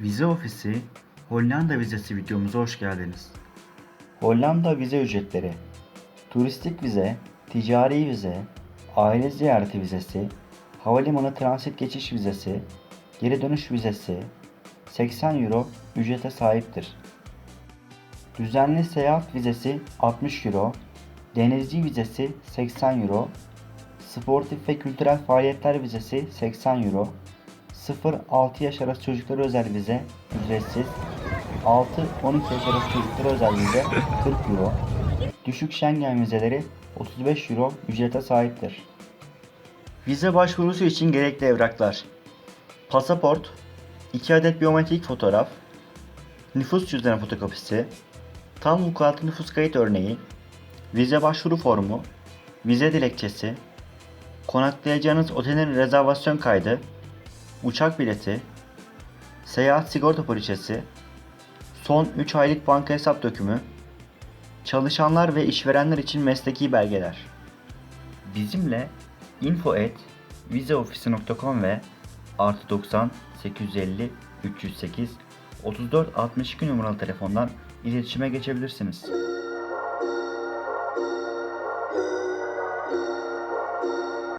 Vize Ofisi Hollanda vizesi videomuza hoş geldiniz. Hollanda vize ücretleri Turistik vize, ticari vize, aile ziyareti vizesi, havalimanı transit geçiş vizesi, geri dönüş vizesi 80 euro ücrete sahiptir. Düzenli seyahat vizesi 60 euro, denizci vizesi 80 euro, sportif ve kültürel faaliyetler vizesi 80 euro, 0-6 yaş arası çocuklara özel vize ücretsiz, 6-12 yaş arası çocuklara özel vize 40 euro, düşük Schengen vizeleri 35 euro ücrete sahiptir. Vize başvurusu için gerekli evraklar. Pasaport, 2 adet biyometrik fotoğraf, nüfus cüzdanı fotokopisi, tam vukuatlı nüfus kayıt örneği, vize başvuru formu, vize dilekçesi, konaklayacağınız otelin rezervasyon kaydı, uçak bileti, seyahat sigorta poliçesi, son 3 aylık banka hesap dökümü, çalışanlar ve işverenler için mesleki belgeler. Bizimle info at vizeofisi.com ve artı 90 850 308 34 62 numaralı telefondan iletişime geçebilirsiniz.